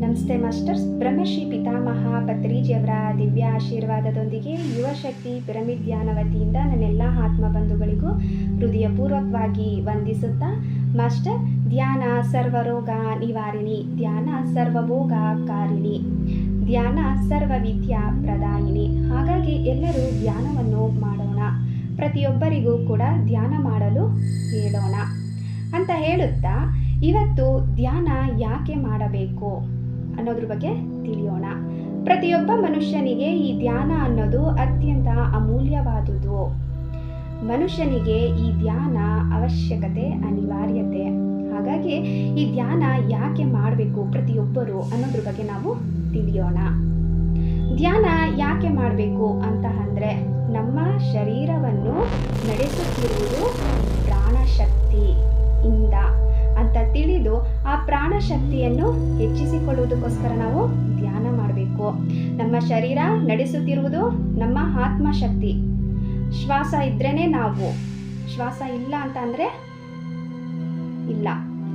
ನಮಸ್ತೆ ಮಾಸ್ಟರ್ಸ್. ಬ್ರಹ್ಮಶ್ರೀ ಪಿತಾಮಹ ಪತ್ರಿಜಿಯವರ ದಿವ್ಯ ಆಶೀರ್ವಾದದೊಂದಿಗೆ ಯುವಶಕ್ತಿ ಪಿರಮಿಡ್ ಧ್ಯಾನ ವತಿಯಿಂದ ನನ್ನೆಲ್ಲ ಆತ್ಮ ಬಂಧುಗಳಿಗೂ ಹೃದಯಪೂರ್ವಕವಾಗಿ ವಂದಿಸುತ್ತಾ, ಮಾಸ್ಟರ್, ಧ್ಯಾನ ಸರ್ವರೋಗ ನಿವಾರಿಣಿ, ಧ್ಯಾನ ಸರ್ವಭೋಗ ಕಾರಿಣಿ, ಧ್ಯಾನ ಸರ್ವ ವಿದ್ಯಾ ಪ್ರದಾಯಿನಿ. ಹಾಗಾಗಿ ಎಲ್ಲರೂ ಧ್ಯಾನವನ್ನು ಮಾಡೋಣ. ಪ್ರತಿಯೊಬ್ಬರಿಗೂ ಕೂಡ ಧ್ಯಾನ ಮಾಡಲು ಹೇಳೋಣ. ಅಂತ ಹೇಳುತ್ತಾ, ಇವತ್ತು ಧ್ಯಾನ ಯಾಕೆ ಮಾಡಬೇಕು? ಅನ್ನೋದ್ರ ಬಗ್ಗೆ ತಿಳಿಯೋಣ. ಪ್ರತಿಯೊಬ್ಬ ಮನುಷ್ಯನಿಗೆ ಈ ಧ್ಯಾನ ಅನ್ನೋದು ಅತ್ಯಂತ ಅಮೂಲ್ಯವಾದುದು. ಮನುಷ್ಯನಿಗೆ ಈ ಧ್ಯಾನ ಅವಶ್ಯಕತೆ, ಅನಿವಾರ್ಯತೆ. ಹಾಗಾಗಿ ಈ ಧ್ಯಾನ ಯಾಕೆ ಮಾಡಬೇಕು ಪ್ರತಿಯೊಬ್ಬರು ಅನ್ನೋದ್ರ ಬಗ್ಗೆ ನಾವು ತಿಳಿಯೋಣ. ಧ್ಯಾನ ಯಾಕೆ ಮಾಡಬೇಕು ಅಂತ ಅಂದರೆ ನಮ್ಮ ಶರೀರವನ್ನು ನಡೆಸುತ್ತಿರುವುದು ತಿಳಿದು ಪ್ರಾಣ ಶಕ್ತಿಯನ್ನು ಹೆಚ್ಚಿಸಿಕೊಳ್ಳುವುದಕ್ಕೋಸ್ಕರ ನಾವು ಧ್ಯಾನ ಮಾಡಬೇಕು. ನಮ್ಮ ಶರೀರ ನಡೆಸುತ್ತಿರುವುದು ನಮ್ಮ ಆತ್ಮಶಕ್ತಿ. ಶ್ವಾಸ ಇದ್ರೇ ನಾವು. ಶ್ವಾಸ ಇಲ್ಲ ಅಂತ ಅಂದರೆ ಇಲ್ಲ.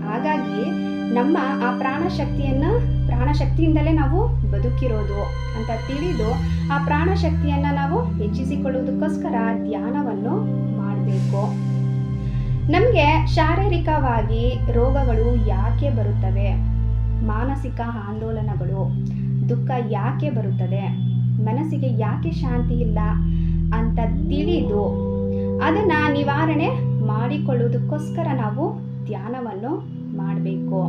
ಹಾಗಾಗಿ ನಮ್ಮ ಆ ಪ್ರಾಣಶಕ್ತಿಯನ್ನು ಪ್ರಾಣಶಕ್ತಿಯಿಂದಲೇ ನಾವು ಬದುಕಿರೋದು ಅಂತ ತಿಳಿದು ಆ ಪ್ರಾಣಶಕ್ತಿಯನ್ನು ನಾವು ಹೆಚ್ಚಿಸಿಕೊಳ್ಳುವುದಕ್ಕೋಸ್ಕರ ಧ್ಯಾನವನ್ನು ಮಾಡಬೇಕು. ನಮಗೆ ಶಾರೀರಿಕವಾಗಿ ರೋಗಗಳು ಯಾಕೆ ಬರುತ್ತವೆ? ಮಾನಸಿಕ ಆಂದೋಲನಗಳು, ದುಃಖ ಯಾಕೆ ಬರುತ್ತದೆ? ಮನಸ್ಸಿಗೆ ಯಾಕೆ ಶಾಂತಿ ಇಲ್ಲ ಅಂತ ತಿಳಿದು ಅದನ್ನು ನಿವಾರಣೆ ಮಾಡಿಕೊಳ್ಳುವುದಕ್ಕೋಸ್ಕರ ನಾವು ಧ್ಯಾನವನ್ನು ಮಾಡಬೇಕು.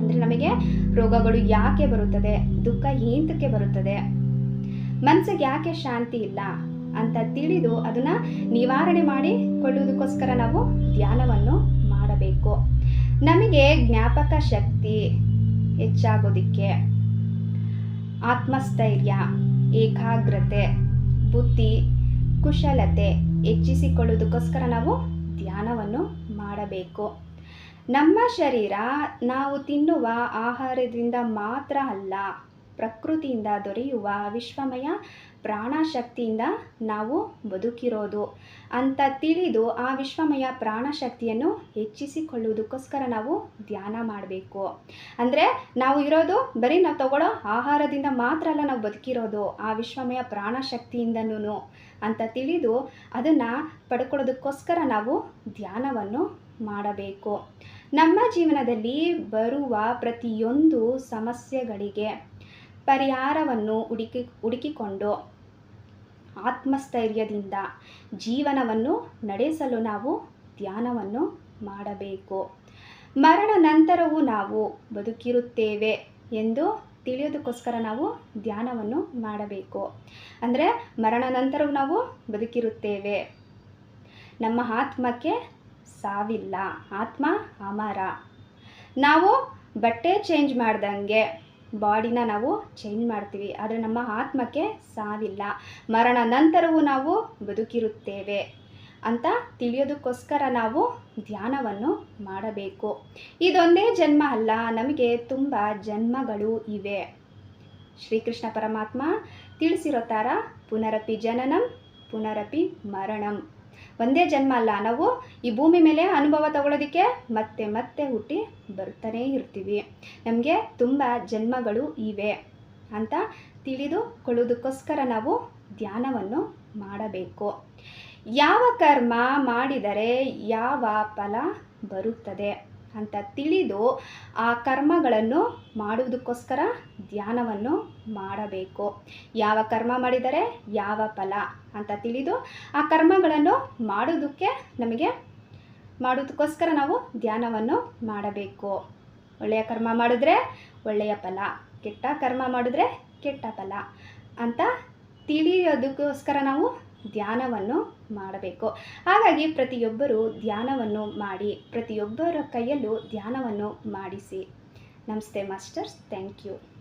ಅಂದರೆ ನಮಗೆ ರೋಗಗಳು ಯಾಕೆ ಬರುತ್ತದೆ? ದುಃಖ ಏಂತಕ್ಕೆ ಬರುತ್ತದೆ? ಮನಸ್ಸಿಗೆ ಯಾಕೆ ಶಾಂತಿ ಇಲ್ಲ? ಅಂತ ತಿಳಿದು ಅದನ್ನು ನಿವಾರಣೆ ಮಾಡಿಕೊಳ್ಳುವುದಕ್ಕೋಸ್ಕರ ನಾವು ಧ್ಯಾನವನ್ನು ಮಾಡಬೇಕು. ನಮಗೆ ಜ್ಞಾಪಕ ಶಕ್ತಿ ಹೆಚ್ಚಾಗೋದಿಕ್ಕೆ ಆತ್ಮಸ್ಥೈರ್ಯ, ಏಕಾಗ್ರತೆ, ಬುದ್ಧಿ, ಕುಶಲತೆ ಹೆಚ್ಚಿಸಿಕೊಳ್ಳುವುದಕ್ಕೋಸ್ಕರ ನಾವು ಧ್ಯಾನವನ್ನು ಮಾಡಬೇಕು. ನಮ್ಮ ಶರೀರ ನಾವು ತಿನ್ನುವ ಆಹಾರದಿಂದ ಮಾತ್ರ ಅಲ್ಲ ಪ್ರಕೃತಿಯಿಂದ ದೊರೆಯುವ ವಿಶ್ವಮಯ ಪ್ರಾಣಶಕ್ತಿಯಿಂದ ನಾವು ಬದುಕಿರೋದು. ಅಂತ ತಿಳಿದು ಆ ವಿಶ್ವಮಯ ಪ್ರಾಣಶಕ್ತಿಯನ್ನು ಹೆಚ್ಚಿಸಿಕೊಳ್ಳುವುದಕ್ಕೋಸ್ಕರ ನಾವು ಧ್ಯಾನ ಮಾಡಬೇಕು. ಅಂದರೆ ನಾವು ಇರೋದು ಬರೀ ನಾವು ತಗೊಳ್ಳೋ ಆಹಾರದಿಂದ ಮಾತ್ರ ಅಲ್ಲ, ನಾವು ಬದುಕಿರೋದು ಆ ವಿಶ್ವಮಯ ಪ್ರಾಣಶಕ್ತಿಯಿಂದನೂ ಅಂತ ತಿಳಿದು ಅದನ್ನು ಪಡ್ಕೊಳ್ಳೋದಕ್ಕೋಸ್ಕರ ನಾವು ಧ್ಯಾನವನ್ನು ಮಾಡಬೇಕು. ನಮ್ಮ ಜೀವನದಲ್ಲಿ ಬರುವ ಪ್ರತಿಯೊಂದು ಸಮಸ್ಯೆಗಳಿಗೆ ಪರಿಹಾರವನ್ನು ಹುಡುಕಿ, ಹುಡುಕಿಕೊಂಡು ಆತ್ಮಸ್ಥೈರ್ಯದಿಂದ ಜೀವನವನ್ನು ನಡೆಸಲು ನಾವು ಧ್ಯಾನವನ್ನು ಮಾಡಬೇಕು. ಮರಣ ನಂತರವೂ ನಾವು ಬದುಕಿರುತ್ತೇವೆ ಎಂದು ತಿಳಿಯೋದಕ್ಕೋಸ್ಕರ ನಾವು ಧ್ಯಾನವನ್ನು ಮಾಡಬೇಕು. ಅಂದರೆ ಮರಣ ನಂತರವೂ ನಾವು ಬದುಕಿರುತ್ತೇವೆ. ನಮ್ಮ ಆತ್ಮಕ್ಕೆ ಸಾವಿಲ್ಲ. ಆತ್ಮ ಅಮರ. ನಾವು ಬಟ್ಟೆ ಚೇಂಜ್ ಮಾಡ್ದಂಗೆ ಬಾಡಿನ ನಾವು ಚೇಂಜ್ ಮಾಡ್ತೀವಿ, ಆದರೆ ನಮ್ಮ ಆತ್ಮಕ್ಕೆ ಸಾವಿಲ್ಲ. ಮರಣ ನಂತರವೂ ನಾವು ಬದುಕಿರುತ್ತೇವೆ ಅಂತ ತಿಳಿಯೋದಕ್ಕೋಸ್ಕರ ನಾವು ಧ್ಯಾನವನ್ನು ಮಾಡಬೇಕು. ಇದೊಂದೇ ಜನ್ಮ ಅಲ್ಲ, ನಮಗೆ ತುಂಬ ಜನ್ಮಗಳು ಇವೆ. ಶ್ರೀಕೃಷ್ಣ ಪರಮಾತ್ಮ ತಿಳಿಸಿರೋ ಥರ ಪುನರಪಿ ಜನನಂ, ಪುನರಪಿ ಮರಣಂ. ಒಂದೇ ಜನ್ಮ ಅಲ್ಲ, ನಾವು ಈ ಭೂಮಿ ಮೇಲೆ ಅನುಭವ ತಗೊಳ್ಳೋದಕ್ಕೆ ಮತ್ತೆ ಮತ್ತೆ ಹುಟ್ಟಿ ಬರ್ತಾನೇ ಇರ್ತೀವಿ. ನಮಗೆ ತುಂಬ ಜನ್ಮಗಳು ಇವೆ ಅಂತ ತಿಳಿದುಕೊಳ್ಳೋದಕ್ಕೋಸ್ಕರ ನಾವು ಧ್ಯಾನವನ್ನು ಮಾಡಬೇಕು. ಯಾವ ಕರ್ಮ ಮಾಡಿದರೆ ಯಾವ ಫಲ ಬರುತ್ತದೆ? ಅಂತ ತಿಳಿದು ಆ ಕರ್ಮಗಳನ್ನು ಮಾಡುವುದಕ್ಕೋಸ್ಕರ ಧ್ಯಾನವನ್ನು ಮಾಡಬೇಕು. ಯಾವ ಕರ್ಮ ಮಾಡಿದರೆ ಯಾವ ಫಲ ಅಂತ ತಿಳಿದು ಆ ಕರ್ಮಗಳನ್ನು ಮಾಡೋದಕ್ಕೆ ನಮಗೆ ಮಾಡೋದಕ್ಕೋಸ್ಕರ ನಾವು ಧ್ಯಾನವನ್ನು ಮಾಡಬೇಕು. ಒಳ್ಳೆಯ ಕರ್ಮ ಮಾಡಿದ್ರೆ ಒಳ್ಳೆಯ ಫಲ, ಕೆಟ್ಟ ಕರ್ಮ ಮಾಡಿದ್ರೆ ಕೆಟ್ಟ ಫಲ ಅಂತ ತಿಳಿಯೋದಕ್ಕೋಸ್ಕರ ನಾವು ಧ್ಯಾನವನ್ನು ಮಾಡಬೇಕು. ಹಾಗಾಗಿ ಪ್ರತಿಯೊಬ್ಬರು ಧ್ಯಾನವನ್ನು ಮಾಡಿ ಪ್ರತಿಯೊಬ್ಬರ ಕೈಯಲ್ಲೂ ಧ್ಯಾನವನ್ನು ಮಾಡಿಸಿ. ನಮಸ್ತೆ ಮಾಸ್ಟರ್ಸ್. Thank you.